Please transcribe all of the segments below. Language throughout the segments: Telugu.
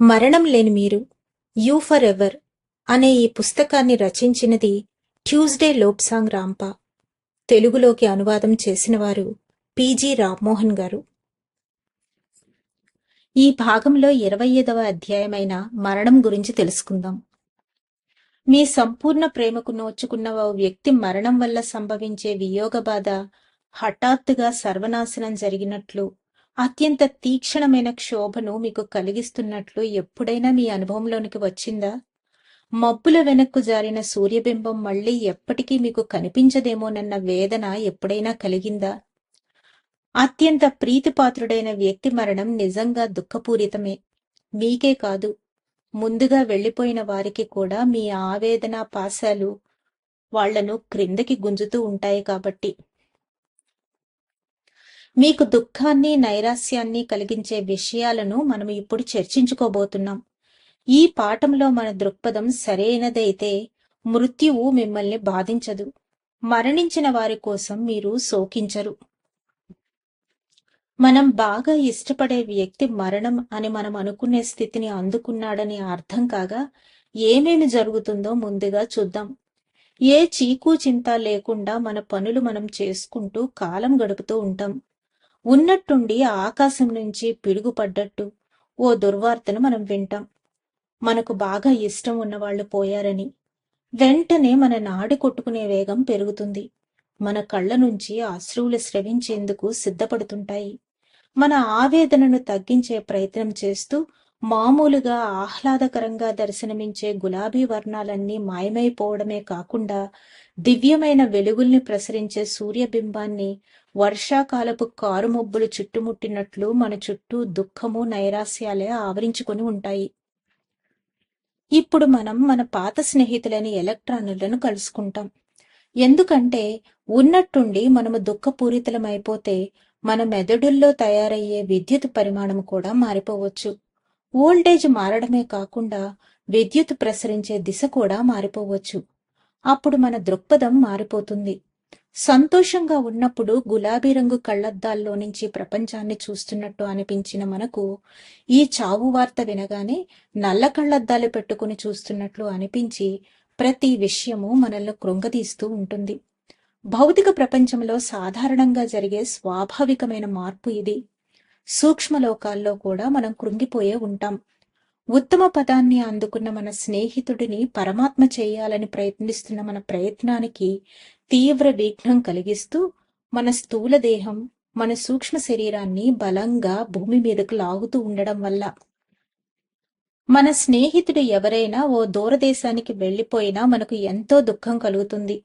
మరణం లేని మీరు యూ ఫర్ ఎవర్ అనే ఈ పుస్తకాన్ని రచించినది ట్యూస్డే లోప్సాంగ్ రాంపా. తెలుగులోకి అనువాదం చేసినవారు పీజీ రామ్మోహన్ గారు. ఈ భాగంలో ఇరవై ఐదవ అధ్యాయమైన మరణం గురించి తెలుసుకుందాం. మీ సంపూర్ణ ప్రేమకు నోచుకున్న ఓ వ్యక్తి మరణం వల్ల సంభవించే వియోగ బాధ హఠాత్తుగా సర్వనాశనం జరిగినట్లు అత్యంత తీక్షణమైన క్షోభను మీకు కలిగిస్తున్నట్లు ఎప్పుడైనా మీ అనుభవంలోనికి వచ్చిందా? మబ్బుల వెనక్కు జారిన సూర్యబింబం మళ్ళీ ఎప్పటికీ మీకు కనిపించదేమోనన్న వేదన ఎప్పుడైనా కలిగిందా? అత్యంత ప్రీతిపాత్రుడైన వ్యక్తి మరణం నిజంగా దుఃఖపూరితమే. మీకే కాదు. ముందుగా వెళ్ళిపోయిన వారికి కూడా మీ ఆవేదన పాశాలు వాళ్ళను క్రిందకి గుంజుతూ ఉంటాయి కాబట్టి. మీకు దుఃఖాన్ని నైరాస్యాన్ని కలిగించే విషయాలను మనం ఇప్పుడు చర్చించుకోబోతున్నాం. ఈ పాఠంలో మన దృక్పథం సరైనదైతే మృత్యువు మిమ్మల్ని బాధించదు. మరణించిన వారి కోసం మీరు శోకించరు. మనం బాగా ఇష్టపడే వ్యక్తి మరణం అని మనం అనుకునే స్థితిని అందుకున్నాడని అర్థం కాగా ఏమేమి జరుగుతుందో ముందుగా చూద్దాం. ఏ చీకు చింత లేకుండా మన పనులు మనం చేసుకుంటూ కాలం గడుపుతూ ఉంటాం. ఉన్నట్టుండి ఆకాశం నుంచి పిడుగుపడ్డట్టు ఓ దుర్వార్తను మనం వింటాం. మనకు బాగా ఇష్టం ఉన్నవాళ్ళు పోయారని. వెంటనే మన నాడి కొట్టుకునే వేగం పెరుగుతుంది. మన కళ్ళ నుంచి అశ్రువులు స్రవించేందుకు సిద్ధపడుతుంటాయి. మన ఆవేదనను తగ్గించే ప్రయత్నం చేస్తూ మామూలుగా ఆహ్లాదకరంగా దర్శనమించే గులాబీ వర్ణాలన్నీ మాయమైపోవడమే కాకుండా దివ్యమైన వెలుగుల్ని ప్రసరించే సూర్యబింబాన్ని వర్షాకాలపు కారుమొబ్బులు చుట్టుముట్టినట్లు మన చుట్టూ దుఃఖము నైరాస్యాలే ఆవరించుకొని ఉంటాయి. ఇప్పుడు మనం మన పాత స్నేహితులని ఎలక్ట్రానులను కలుసుకుంటాం. ఎందుకంటే ఉన్నట్టుండి మనము దుఃఖపూరితలమైపోతే మన మెదడుల్లో తయారయ్యే విద్యుత్ పరిమాణం కూడా మారిపోవచ్చు. వోల్టేజ్ మారడమే కాకుండా విద్యుత్ ప్రసరించే దిశ కూడా మారిపోవచ్చు. అప్పుడు మన దృక్పథం మారిపోతుంది. సంతోషంగా ఉన్నప్పుడు గులాబీ రంగు కళ్ళద్దాల్లో నుంచి ప్రపంచాన్ని చూస్తున్నట్టు అనిపించిన మనకు ఈ చావు వార్త వినగానే నల్ల కళ్ళద్దాలు పెట్టుకుని చూస్తున్నట్లు అనిపించి ప్రతి విషయము మనల్ని కృంగదీస్తూ ఉంటుంది. భౌతిక ప్రపంచంలో సాధారణంగా జరిగే స్వాభావికమైన మార్పు ఇది. సూక్ష్మలోకాల్లో కూడా మనం కృంగిపోయే ఉంటాం. ఉత్తమ పదాన్ని అందుకున్న మన స్నేహితుడిని పరమాత్మ చేయాలని ప్రయత్నిస్తున్న మన ప్రయత్నానికి తీవ్ర విఘ్నం కలిగిస్తూ మన స్థూల దేహం మన సూక్ష్మ శరీరాన్ని బలంగా భూమి మీదకు లాగుతూ ఉండడం వల్ల. మన స్నేహితుడు ఎవరైనా ఓ దూరదేశానికి వెళ్ళిపోయినా మనకు ఎంతో దుఃఖం కలుగుతుంది.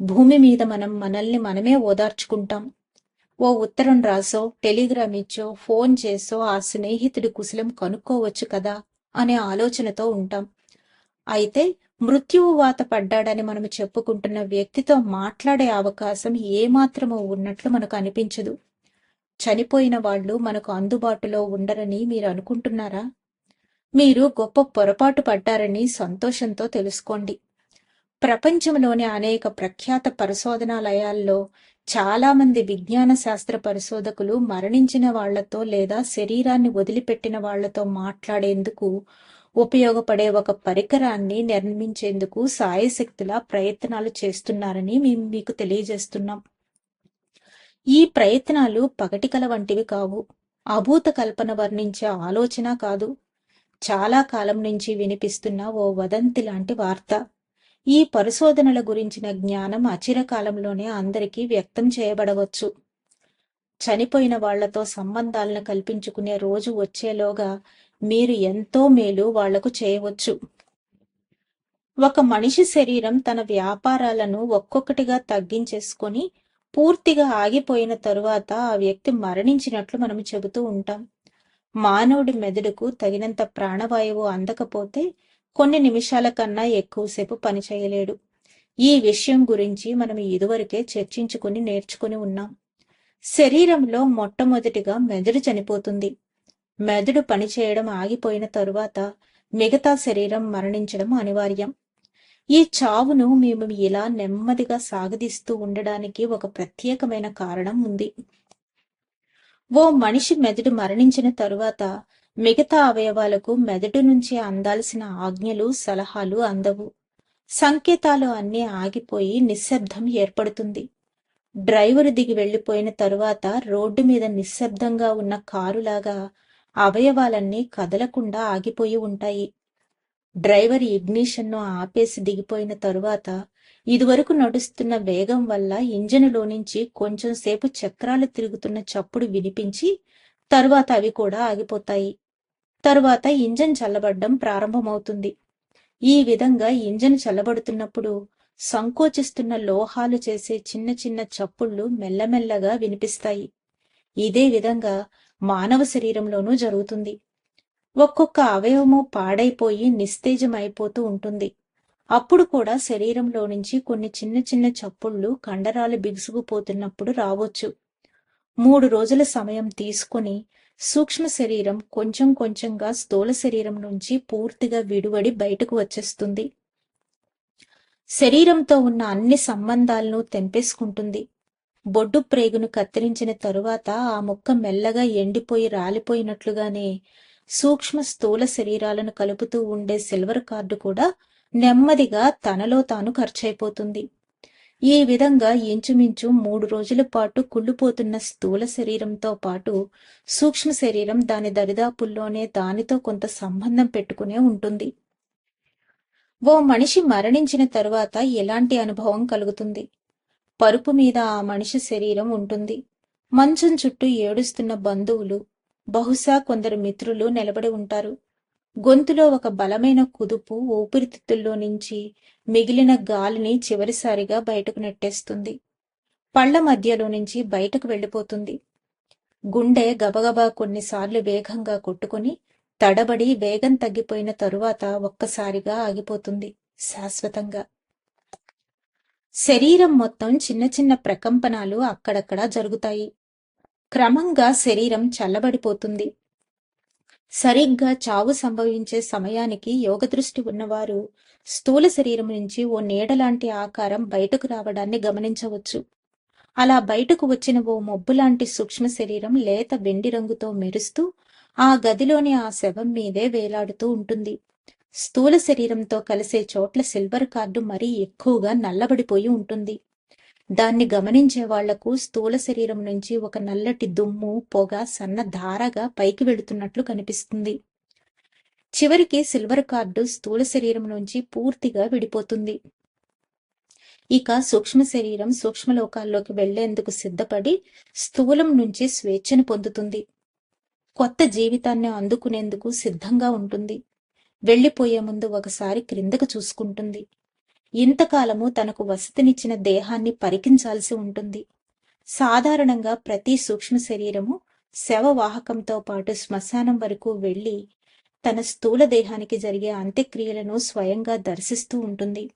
భూమి మీద మనం మనల్ని మనమే ఓదార్చుకుంటాం. ఓ ఉత్తరం రాసో టెలిగ్రామ్ ఇచ్చో ఫోన్ చేసో ఆ స్నేహితుడి కుశలం కనుక్కోవచ్చు కదా అనే ఆలోచనతో ఉంటాం. అయితే మృత్యువు వాత పడ్డాడని మనం చెప్పుకుంటున్న వ్యక్తితో మాట్లాడే అవకాశం ఏమాత్రమో ఉన్నట్లు మనకు అనిపించదు. చనిపోయిన వాళ్ళు మనకు అందుబాటులో ఉండరని మీరు అనుకుంటున్నారా? మీరు గొప్ప పొరపాటు పడ్డారని సంతోషంతో తెలుసుకోండి. ప్రపంచంలోని అనేక ప్రఖ్యాత పరిశోధనాలయాల్లో చాలామంది విజ్ఞాన శాస్త్ర పరిశోధకులు మరణించిన వాళ్ళతో లేదా శరీరాన్ని వదిలిపెట్టిన వాళ్ళతో మాట్లాడేందుకు ఉపయోగపడే ఒక పరికరాన్ని నిర్మించేందుకు సాయశక్తులా ప్రయత్నాలు చేస్తున్నారని మేము మీకు తెలియజేస్తున్నాం. ఈ ప్రయత్నాలు పగటికల వంటివి కావు. అభూత కల్పన వర్ణించే ఆలోచన కాదు. చాలా కాలం నుంచి వినిపిస్తున్న ఓ వదంతి లాంటి వార్త. ఈ పరిశోధనల గురించిన జ్ఞానం అచిరకాలంలోనే అందరికీ వ్యక్తం చేయబడవచ్చు. చనిపోయిన వాళ్ళతో సంబంధాలను కల్పించుకునే రోజు వచ్చేలోగా మీరు ఎంతో మేలు వాళ్ళకు చేయవచ్చు. ఒక మనిషి శరీరం తన వ్యాపారాలను ఒక్కొక్కటిగా తగ్గించేసుకొని పూర్తిగా ఆగిపోయిన తరువాత ఆ వ్యక్తి మరణించినట్లు మనం చెబుతూ ఉంటాం. మానవుడి మెదడుకు తగినంత ప్రాణవాయువు అందకపోతే కొన్ని నిమిషాల కన్నా ఎక్కువసేపు పనిచేయలేడు ఈ విషయం గురించి మనం ఇదివరకే చర్చించుకుని నేర్చుకుని ఉన్నాం. శరీరంలో మొట్టమొదటిగా మెదడు చనిపోతుంది. మెదడు పనిచేయడం ఆగిపోయిన తరువాత మిగతా శరీరం మరణించడం అనివార్యం. ఈ చావును మేము ఇలా నెమ్మదిగా సాగదీస్తూ ఉండడానికి ఒక ప్రత్యేకమైన కారణం ఉంది. ఓ మనిషి మెదడు మరణించిన తరువాత మిగతా అవయవాలకు మెదడు నుంచి అందాల్సిన ఆజ్ఞలు సలహాలు అందవు. సంకేతాలు అన్నీ ఆగిపోయి నిశ్శబ్దం ఏర్పడుతుంది. డ్రైవరు దిగి వెళ్ళిపోయిన తరువాత రోడ్డు మీద నిశ్శబ్దంగా ఉన్న కారులాగా అవయవాలన్నీ కదలకుండా ఆగిపోయి ఉంటాయి. డ్రైవర్ ఇగ్నిషన్ను ఆపేసి దిగిపోయిన తరువాత ఇదివరకు నడుస్తున్న వేగం వల్ల ఇంజనులో నుంచి కొంచెం సేపు చక్రాలు తిరుగుతున్న చప్పుడు వినిపించి తరువాత అవి కూడా ఆగిపోతాయి. తరువాత ఇంజన్ చల్లబడ్డం ప్రారంభమవుతుంది. ఈ విధంగా ఇంజన్ చల్లబడుతున్నప్పుడు సంకోచిస్తున్న లోహాలు చేసే చిన్న చిన్న చప్పుళ్ళు మెల్లమెల్లగా వినిపిస్తాయి. ఇదే విధంగా మానవ శరీరంలోనూ జరుగుతుంది. ఒక్కొక్క అవయవము పాడైపోయి నిస్తేజమైపోతూ ఉంటుంది. అప్పుడు కూడా శరీరంలో నుంచి కొన్ని చిన్న చిన్న చప్పుళ్ళు కండరాలు బిగుసుకుపోతున్నప్పుడు రావచ్చు. మూడు రోజుల సమయం తీసుకుని సూక్ష్మ శరీరం కొంచెం కొంచెంగా స్థూల శరీరం నుంచి పూర్తిగా విడువడి బయటకు వచ్చేస్తుంది. శరీరంతో ఉన్న అన్ని సంబంధాలను తెంపేసుకుంటుంది. బొడ్డు ప్రేగును కత్తిరించిన తరువాత ఆ ముక్క మెల్లగా ఎండిపోయి రాలిపోయినట్లుగానే సూక్ష్మ స్థూల శరీరాలను కలుపుతూ ఉండే సిల్వర్ కార్డు కూడా నెమ్మదిగా తనలో తాను ఖర్చయిపోతుంది ఈ విధంగా ఇంచుమించు మూడు రోజుల పాటు కుళ్ళిపోతున్న స్థూల శరీరంతో పాటు సూక్ష్మ శరీరం దాని దరిదాపుల్లోనే దానితో కొంత సంబంధం పెట్టుకునే ఉంటుంది. ఓ మనిషి మరణించిన తరువాత ఎలాంటి అనుభవం కలుగుతుంది? పరుపు మీద ఆ మనిషి శరీరం ఉంటుంది. మంచం చుట్టూ ఏడుస్తున్న బంధువులు బహుశా కొందరు మిత్రులు నిలబడి ఉంటారు. గొంతులో ఒక బలమైన కుదుపు ఊపిరితిత్తుల్లో నుంచి మిగిలిన గాలిని చివరిసారిగా బయటకు నెట్టేస్తుంది. పళ్ళ మధ్యలో నుంచి బయటకు వెళ్ళిపోతుంది. గుండె గబగబా కొన్నిసార్లు వేగంగా కొట్టుకుని తడబడి వేగం తగ్గిపోయిన తరువాత ఒక్కసారిగా ఆగిపోతుంది శాశ్వతంగా. శరీరం మొత్తం చిన్న చిన్న ప్రకంపనాలు అక్కడక్కడా జరుగుతాయి. క్రమంగా శరీరం చల్లబడిపోతుంది. సరిగ్గా చావు సంభవించే సమయానికి యోగ దృష్టి ఉన్నవారు స్థూల శరీరం నుంచి ఓ నీడలాంటి ఆకారం బయటకు రావడాన్ని గమనించవచ్చు. అలా బయటకు వచ్చిన ఓ మొబ్బులాంటి సూక్ష్మ శరీరం లేత వెండి రంగుతో మెరుస్తూ ఆ గదిలోని ఆ శవం మీదే వేలాడుతూ ఉంటుంది. స్థూల శరీరంతో కలిసే చోట్ల సిల్వర్ కార్డు మరీ ఎక్కువగా నల్లబడిపోయి ఉంటుంది. దాన్ని గమనించే వాళ్ళకు స్థూల శరీరం నుంచి ఒక నల్లటి దుమ్ము పొగ సన్న ధారగా పైకి వెళుతున్నట్లు కనిపిస్తుంది. చివరికి సిల్వర్ కార్డు స్థూల శరీరం నుంచి పూర్తిగా విడిపోతుంది. ఇక సూక్ష్మ శరీరం సూక్ష్మలోకాల్లోకి వెళ్ళేందుకు సిద్ధపడి స్థూలం నుంచి స్వేచ్ఛను పొందుతుంది. కొత్త జీవితాన్ని అందుకునేందుకు సిద్ధంగా ఉంటుంది. వెళ్ళిపోయే ముందు ఒకసారి క్రిందకు చూసుకుంటుంది. ఇంతకాలము తనకు వసతినిచ్చిన దేహాన్ని పరికించాల్సి ఉంటుంది. సాధారణంగా ప్రతి సూక్ష్మ శరీరము శవవాహకంతో పాటు శ్మశానం వరకు వెళ్ళి తన స్థూల దేహానికి జరిగే అంత్యక్రియలను స్వయంగా దర్శిస్తూ ఉంటుంది.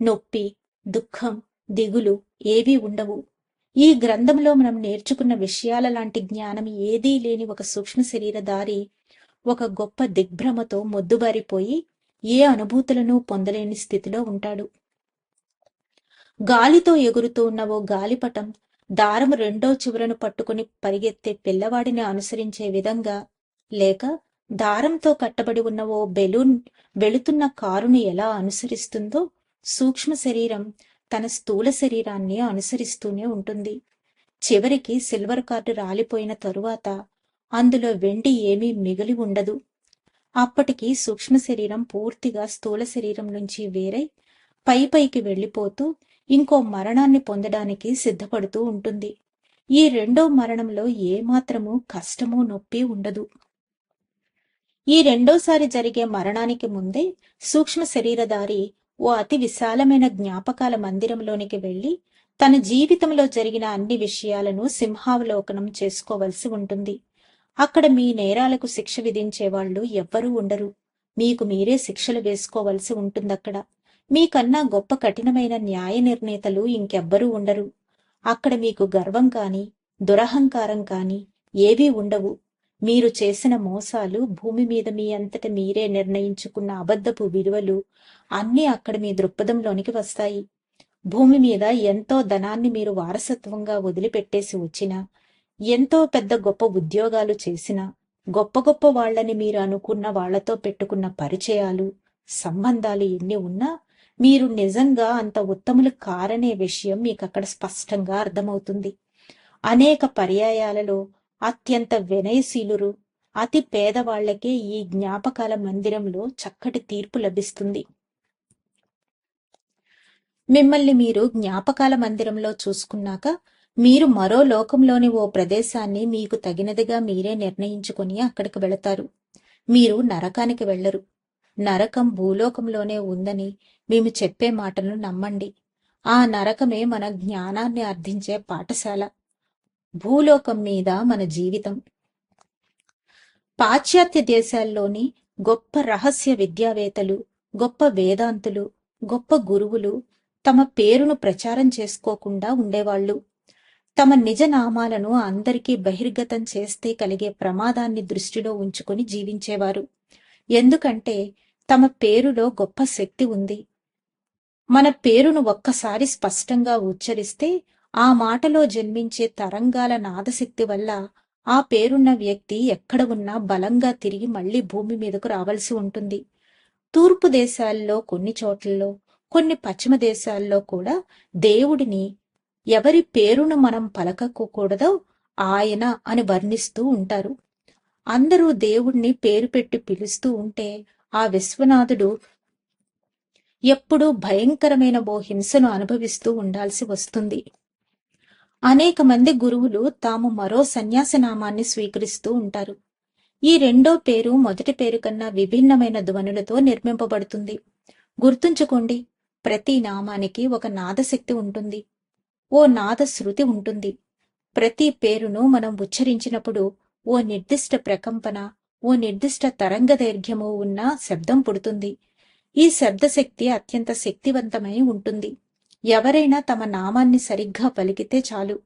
నొప్పి దుఃఖం దిగులు ఏవీ ఉండవు. ఈ గ్రంథంలో మనం నేర్చుకున్న విషయాల లాంటి జ్ఞానం ఏదీ లేని ఒక సూక్ష్మ శరీరధారి ఒక గొప్ప దిగ్భ్రమతో మొద్దుబారిపోయి ఏ అనుభూతులను పొందలేని స్థితిలో ఉంటాడు. గాలితో ఎగురుతూ ఉన్న ఓ గాలిపటం దారం రెండో చివరను పట్టుకుని పరిగెత్తే పిల్లవాడిని అనుసరించే విధంగా లేక దారంతో కట్టబడి ఉన్న ఓ బెలూన్ వెళుతున్న కారుని ఎలా అనుసరిస్తుందో సూక్ష్మ శరీరం తన స్థూల శరీరాన్ని అనుసరిస్తూనే ఉంటుంది. చివరికి సిల్వర్ కార్డు రాలిపోయిన తరువాత అందులో వెండి ఏమీ మిగిలి ఉండదు. అప్పటికి సూక్ష్మ శరీరం పూర్తిగా స్థూల శరీరం నుంచి వేరై పై పైకి వెళ్ళిపోతూ ఇంకో మరణాన్ని పొందడానికి సిద్ధపడుతూ ఉంటుంది. ఈ రెండో మరణంలో ఏమాత్రము కష్టము నొప్పి ఉండదు. ఈ రెండోసారి జరిగే మరణానికి ముందే సూక్ష్మ శరీరధారి ఓ అతి విశాలమైన జ్ఞాపకాల మందిరంలోనికి వెళ్ళి తన జీవితంలో జరిగిన అన్ని విషయాలను సింహావలోకనం చేసుకోవలసి ఉంటుంది. అక్కడ మీ నేరాలకు శిక్ష విధించే వాళ్ళు ఎవ్వరూ ఉండరు. మీకు మీరే శిక్షలు వేసుకోవలసి ఉంటుందక్కడ. మీకన్నా గొప్ప కఠినమైన న్యాయ నిర్ణేతలు ఇంకెవ్వరూ ఉండరు. అక్కడ మీకు గర్వం కాని దురహంకారం కాని ఏవీ ఉండవు. మీరు చేసిన మోసాలు భూమి మీద మీ అంతట మీరే నిర్ణయించుకున్న అబద్ధపు విలువలు అన్నీ అక్కడ మీ దృక్పథంలోనికి వస్తాయి. భూమి మీద ఎంతో ధనాన్ని మీరు వారసత్వంగా వదిలిపెట్టేసి వచ్చినా ఎంతో పెద్ద గొప్ప ఉద్యోగాలు చేసినా గొప్ప గొప్ప వాళ్ళని మీరు అనుకున్న వాళ్ళతో పెట్టుకున్న పరిచయాలు సంబంధాలు ఎన్ని ఉన్నా మీరు నిజంగా అంత ఉత్తములు కారనే విషయం మీకు అక్కడ స్పష్టంగా అర్థమవుతుంది. అనేక పర్యాయాలలో అత్యంత వినయశీలురు అతి పేదవాళ్ళకే ఈ జ్ఞాపకాల మందిరంలో చక్కటి తీర్పు లభిస్తుంది. మిమ్మల్ని మీరు జ్ఞాపకాల మందిరంలో చూసుకున్నాక మీరు మరో లోకంలోని ఓ ప్రదేశాన్ని మీకు తగినదిగా మీరే నిర్ణయించుకొని అక్కడికి వెళతారు. మీరు నరకానికి వెళ్ళరు నరకం భూలోకంలోనే ఉందని మేము చెప్పే మాటలను నమ్మండి. ఆ నరకమే మన జ్ఞానాన్ని అర్థించే పాఠశాల. భూలోకం మీద మన జీవితం. పాశ్చాత్య దేశాల్లోని గొప్ప రహస్య విద్యావేత్తలు గొప్ప వేదాంతులు గొప్ప గురువులు తమ పేరును ప్రచారం చేసుకోకుండా ఉండేవాళ్ళు. తమ నిజ నామాలను అందరికీ బహిర్గతం చేస్తే కలిగే ప్రమాదాన్ని దృష్టిలో ఉంచుకొని జీవించేవారు. ఎందుకంటే తమ పేరులో గొప్ప శక్తి ఉంది. మన పేరును ఒక్కసారి స్పష్టంగా ఉచ్చరిస్తే ఆ మాటలో జన్మించే తరంగాల నాదశక్తి వల్ల ఆ పేరున్న వ్యక్తి ఎక్కడ ఉన్నా బలంగా తిరిగి మళ్ళీ భూమి మీదకు రావాల్సి ఉంటుంది. తూర్పు దేశాల్లో కొన్ని చోట్లలో కొన్ని పశ్చిమ దేశాల్లో కూడా దేవుడిని ఎవరి పేరును మనం పలకకూడదో ఆయన అని వర్ణిస్తూ ఉంటారు. అందరూ దేవుణ్ణి పేరు పెట్టి పిలుస్తూ ఉంటే ఆ విశ్వనాథుడు ఎప్పుడూ భయంకరమైన ఓ హింసను అనుభవిస్తూ ఉండాల్సి వస్తుంది. అనేక మంది గురువులు తాము మరో సన్యాసి నామాన్ని స్వీకరిస్తూ ఉంటారు. ఈ రెండో పేరు మొదటి పేరు కన్నా విభిన్నమైన ధ్వనులతో నిర్మింపబడుతుంది. గుర్తుంచుకోండి ప్రతి నామానికి ఒక నాదశక్తి ఉంటుంది. ఓ నాద శృతి ఉంటుంది. ప్రతి పేరును మనం ఉచ్చరించినప్పుడు ఓ నిర్దిష్ట ప్రకంపన ఓ నిర్దిష్ట తరంగ దైర్ఘ్యము ఉన్న శబ్దం పుడుతుంది. ఈ శబ్దశక్తి అత్యంత శక్తివంతమై ఉంటుంది. ఎవరైనా తమ నామాన్ని సరిగ్గా పలికితే చాలు.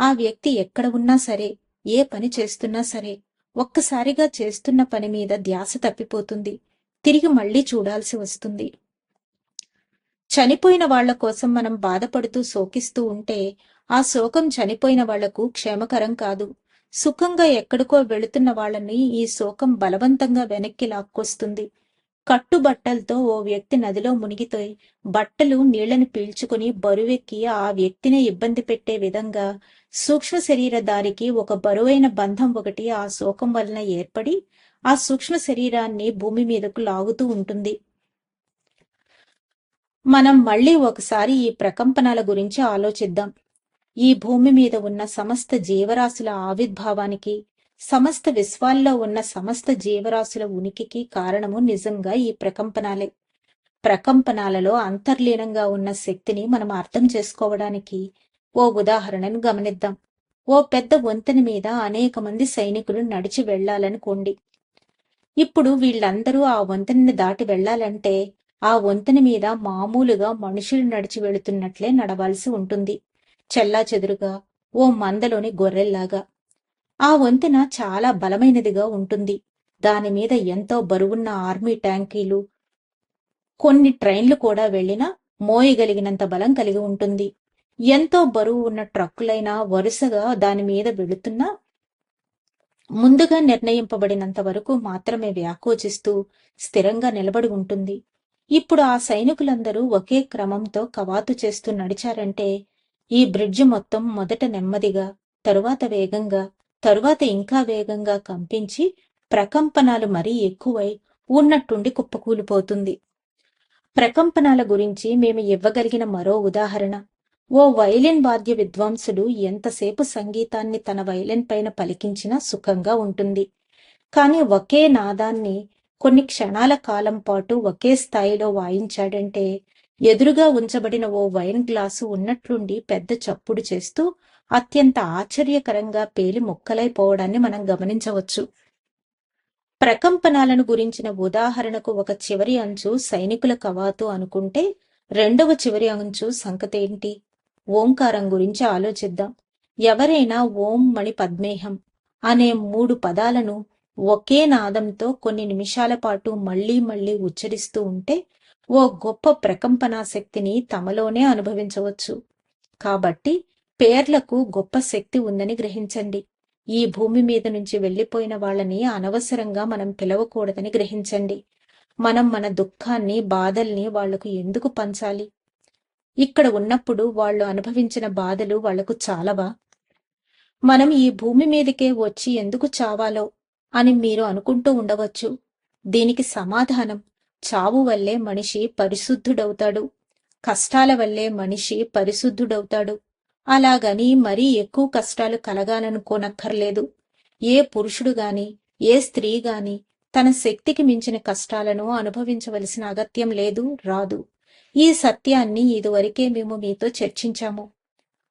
ఆ వ్యక్తి ఎక్కడ ఉన్నా సరే ఏ పని చేస్తున్నా సరే ఒక్కసారిగా చేస్తున్న పని మీద ధ్యాస తప్పిపోతుంది. తిరిగి మళ్ళీ చూడాల్సి వస్తుంది. చనిపోయిన వాళ్ళ కోసం మనం బాధపడుతూ శోకిస్తూ ఉంటే ఆ శోకం చనిపోయిన వాళ్ళకు క్షేమకరం కాదు. సుఖంగా ఎక్కడికో వెళుతున్న వాళ్ళని ఈ శోకం బలవంతంగా వెనక్కి లాక్కొస్తుంది. కట్టుబట్టలతో ఓ వ్యక్తి నదిలో మునిగితోయి బట్టలు నీళ్ళను పీల్చుకుని బరువెక్కి ఆ వ్యక్తినే ఇబ్బంది పెట్టే విధంగా సూక్ష్మ శరీరదారికి ఒక బరువైన బంధం ఒకటి ఆ శోకం వలన ఏర్పడి ఆ సూక్ష్మ శరీరాన్ని భూమి మీదకు లాగుతూ ఉంటుంది. మనం మళ్ళీ ఒకసారి ఈ ప్రకంపనల గురించి ఆలోచిద్దాం. ఈ భూమి మీద ఉన్న సమస్త జీవరాశుల ఆవిర్భావానికి సమస్త విశ్వాల్లో ఉన్న సమస్త జీవరాశుల ఉనికికి కారణము నిజంగా ఈ ప్రకంపనాలే. ప్రకంపనాలలో అంతర్లీనంగా ఉన్న శక్తిని మనం అర్థం చేసుకోవడానికి ఓ ఉదాహరణను గమనిద్దాం. ఓ పెద్ద వంతెన మీద అనేక మంది సైనికులు నడిచి వెళ్ళాలనుకోండి ఇప్పుడు వీళ్ళందరూ ఆ వంతెనని దాటి వెళ్ళాలంటే ఆ వంతెన మీద మామూలుగా మనుషులు నడిచి వెళుతున్నట్లే నడవాల్సి ఉంటుంది. చెల్లా చెదురుగా ఓ మందలోని గొర్రెల్లాగా. ఆ వంతెన చాలా బలమైనదిగా ఉంటుంది. దాని మీద ఎంతో బరువున్న ఆర్మీ ట్యాంకీలు కొన్ని ట్రైన్లు కూడా వెళ్ళినా మోయగలిగినంత బలం కలిగి ఉంటుంది. ఎంతో బరువు ఉన్న ట్రక్కులైనా వరుసగా దాని మీద వెళుతున్నా ముందుగా నిర్ణయింపబడినంత వరకు మాత్రమే వ్యాకోచిస్తూ స్థిరంగా నిలబడి ఉంటుంది. ఇప్పుడు ఆ సైనికులందరూ ఒకే క్రమంతో కవాతు చేస్తూ నడిచారంటే ఈ బ్రిడ్జ్ మొత్తం మొదట నెమ్మదిగా తరువాత వేగంగా తరువాత ఇంకా వేగంగా కంపించి ప్రకంపనాలు మరీ ఎక్కువై ఉన్నట్టుండి కుప్పకూలిపోతుంది. ప్రకంపనాల గురించి మేము ఇవ్వగలిగిన మరో ఉదాహరణ. ఓ వైలిన్ వాద్య విద్వాంసుడు ఎంతసేపు సంగీతాన్ని తన వైలిన్ పైన పలికించినా సుఖంగా ఉంటుంది. కానీ ఒకే నాదాన్ని కొన్ని క్షణాల కాలం పాటు ఒకే స్థాయిలో వాయించాడంటే ఎదురుగా ఉంచబడిన ఓ వైన్ గ్లాసు ఉన్నట్లుండి పెద్ద చప్పుడు చేస్తూ అత్యంత ఆశ్చర్యకరంగా పేలి ముక్కలైపోవడాన్ని మనం గమనించవచ్చు. ప్రకంపనాలను గురించిన ఉదాహరణకు ఒక చివరి అంచు సైనికుల కవాతు అనుకుంటే రెండవ చివరి అంచు సంకతేంటి ఓంకారం గురించి ఆలోచిద్దాం. ఎవరైనా ఓం మణి పద్మేహం అనే మూడు పదాలను ఒకే నాదంతో కొన్ని నిమిషాల పాటు మళ్ళీ మళ్ళీ ఉచ్చరిస్తూ ఉంటే ఓ గొప్ప ప్రకంపనా శక్తిని తమలోనే అనుభవించవచ్చు. కాబట్టి పేర్లకు గొప్ప శక్తి ఉందని గ్రహించండి. ఈ భూమి మీద నుంచి వెళ్ళిపోయిన వాళ్ళని అనవసరంగా మనం పిలవకూడదని గ్రహించండి. మనం మన దుఃఖాన్ని బాధల్ని వాళ్ళకు ఎందుకు పంచాలి? ఇక్కడ ఉన్నప్పుడు వాళ్ళు అనుభవించిన బాధలు వాళ్ళకు చాలవా? మనం ఈ భూమి మీదకే వచ్చి ఎందుకు చావాలో? అని మీరు అనుకుంటూ ఉండవచ్చు. దీనికి సమాధానం చావు వల్లే మనిషి పరిశుద్ధుడవుతాడు. కష్టాల వల్లే మనిషి పరిశుద్ధుడవుతాడు. అలాగని మరీ ఎక్కువ కష్టాలు కలగాలనుకోనక్కర్లేదు. ఏ పురుషుడు గాని ఏ స్త్రీ గాని తన శక్తికి మించిన కష్టాలను అనుభవించవలసిన అగత్యం లేదు రాదు. ఈ సత్యాన్ని ఇదివరకే మేము మీతో చర్చించాము.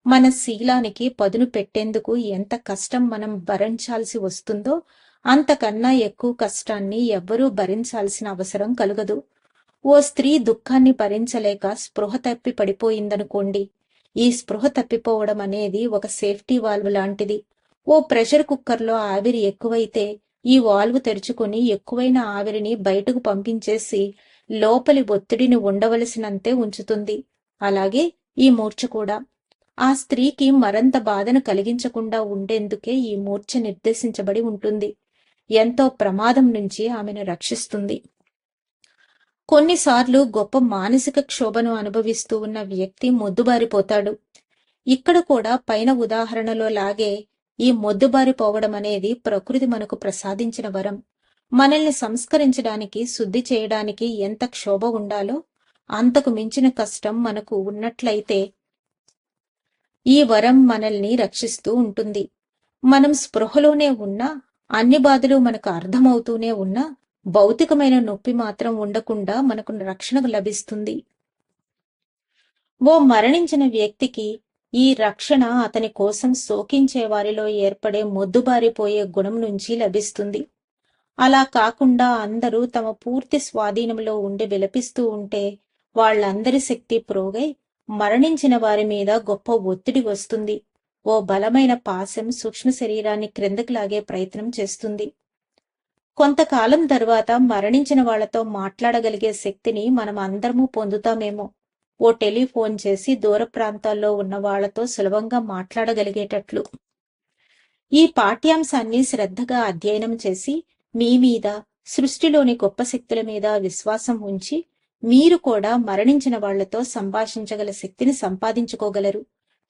మన శీలానికి పదును పెట్టేందుకు ఎంత కష్టం మనం భరించాల్సి వస్తుందో అంతకన్నా ఎక్కువ కష్టాన్ని ఎవ్వరూ భరించాల్సిన అవసరం కలుగదు. ఓ స్త్రీ దుఃఖాన్ని భరించలేక స్పృహ తప్పి పడిపోయిందనుకోండి. ఈ స్పృహ తప్పిపోవడం అనేది ఒక సేఫ్టీ వాల్వ్ లాంటిది. ఓ ప్రెషర్ కుక్కర్లో ఆవిరి ఎక్కువైతే ఈ వాల్వ్ తెరుచుకుని ఎక్కువైన ఆవిరిని బయటకు పంపించేసి లోపలి ఒత్తిడిని ఉండవలసినంతే ఉంచుతుంది. అలాగే ఈ మూర్ఛ కూడా. ఆ స్త్రీకి మరంత బాధను కలిగించకుండా ఉండేందుకే ఈ మూర్ఛ నిర్దేశించబడి ఉంటుంది. ఎంతో ప్రమాదం నుంచి ఆమెను రక్షిస్తుంది. కొన్నిసార్లు గొప్ప మానసిక క్షోభను అనుభవిస్తూ ఉన్న వ్యక్తి మొద్దుబారిపోతాడు. ఇక్కడ కూడా పైన ఉదాహరణలో లాగే ఈ మొద్దుబారిపోవడం అనేది ప్రకృతి మనకు ప్రసాదించిన వరం. మనల్ని సంస్కరించడానికి శుద్ధి చేయడానికి ఎంత క్షోభ ఉండాలో అంతకు మించిన కష్టం మనకు ఉన్నట్లయితే ఈ వరం మనల్ని రక్షిస్తూ ఉంటుంది. మనం స్పృహలోనే ఉన్నా అన్ని బాధలు మనకు అర్థమవుతూనే ఉన్నా భౌతికమైన నొప్పి మాత్రం ఉండకుండా మనకు రక్షణ లభిస్తుంది. ఓ మరణించిన వ్యక్తికి ఈ రక్షణ అతని కోసం శోకించే వారిలో ఏర్పడే మొద్దుబారిపోయే గుణం నుంచి లభిస్తుంది. అలా కాకుండా అందరూ తమ పూర్తి స్వాధీనంలో ఉండి విలపిస్తూ ఉంటే వాళ్ళందరి శక్తి ప్రోగై మరణించిన వారి మీద గొప్ప ఒత్తిడి వస్తుంది. ఓ బలమైన పాశం సూక్ష్మ శరీరాన్ని క్రిందకు లాగే ప్రయత్నం చేస్తుంది. కొంతకాలం తర్వాత మరణించిన వాళ్ళతో మాట్లాడగలిగే శక్తిని మనం అందరము పొందుతామేమో. ఓ టెలిఫోన్ చేసి దూర ప్రాంతాల్లో ఉన్న వాళ్ళతో సులభంగా మాట్లాడగలిగేటట్లు. ఈ పాఠ్యాంశాన్ని శ్రద్ధగా అధ్యయనం చేసి మీ మీద సృష్టిలోని గొప్ప శక్తుల మీద విశ్వాసం ఉంచి మీరు కూడా మరణించిన వాళ్ళతో సంభాషించగల శక్తిని సంపాదించుకోగలరు.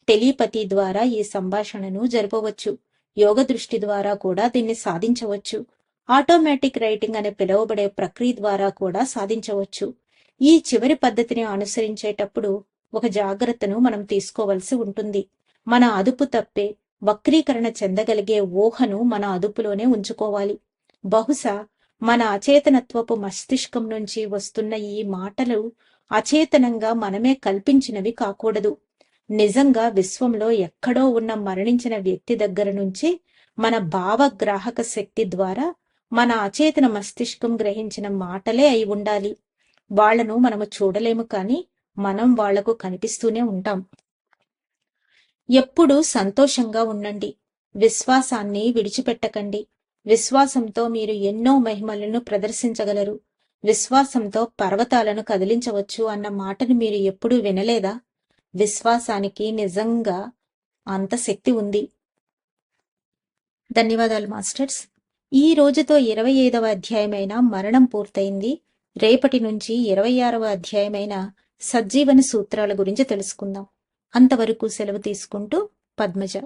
టెలిపతి ద్వారా ఈ సంభాషణను జరపవచ్చు. యోగ దృష్టి ద్వారా కూడా దీన్ని సాధించవచ్చు. ఆటోమేటిక్ రైటింగ్ అని పిలువబడే ప్రక్రియ ద్వారా కూడా సాధించవచ్చు. ఈ చివరి పద్ధతిని అనుసరించేటప్పుడు ఒక జాగ్రత్తను మనం తీసుకోవలసి ఉంటుంది. మన అదుపు తప్పే వక్రీకరణ చెందగలిగే ఊహను మన అదుపులోనే ఉంచుకోవాలి. బహుశా మన అచేతనత్వపు మస్తిష్కం నుంచి వస్తున్న ఈ మాటలు అచేతనంగా మనమే కల్పించినవి కాకూడదు. నిజంగా విశ్వంలో ఎక్కడో ఉన్న మరణించిన వ్యక్తి దగ్గర నుంచి మన భావగ్రాహక శక్తి ద్వారా మన అచేతన మస్తిష్కం గ్రహించిన మాటలే అయి ఉండాలి. వాళ్ళను మనము చూడలేము కానీ మనం వాళ్ళకు కనిపిస్తూనే ఉంటాం. ఎప్పుడూ సంతోషంగా ఉండండి. విశ్వాసాన్ని విడిచిపెట్టకండి. విశ్వాసంతో మీరు ఎన్నో మహిమలను ప్రదర్శించగలరు. విశ్వాసంతో పర్వతాలను కదిలించవచ్చు అన్న మాటను మీరు ఎప్పుడూ వినలేదా? విశ్వాసానికి నిజంగా అంత శక్తి ఉంది. ధన్యవాదాలు మాస్టర్స్. ఈ రోజుతో ఇరవై ఐదవ అధ్యాయమైన మరణం పూర్తయింది. రేపటి నుంచి ఇరవై ఆరవ అధ్యాయమైన సజ్జీవన సూత్రాల గురించి తెలుసుకుందాం. అంతవరకు సెలవు తీసుకుంటూ పద్మజ.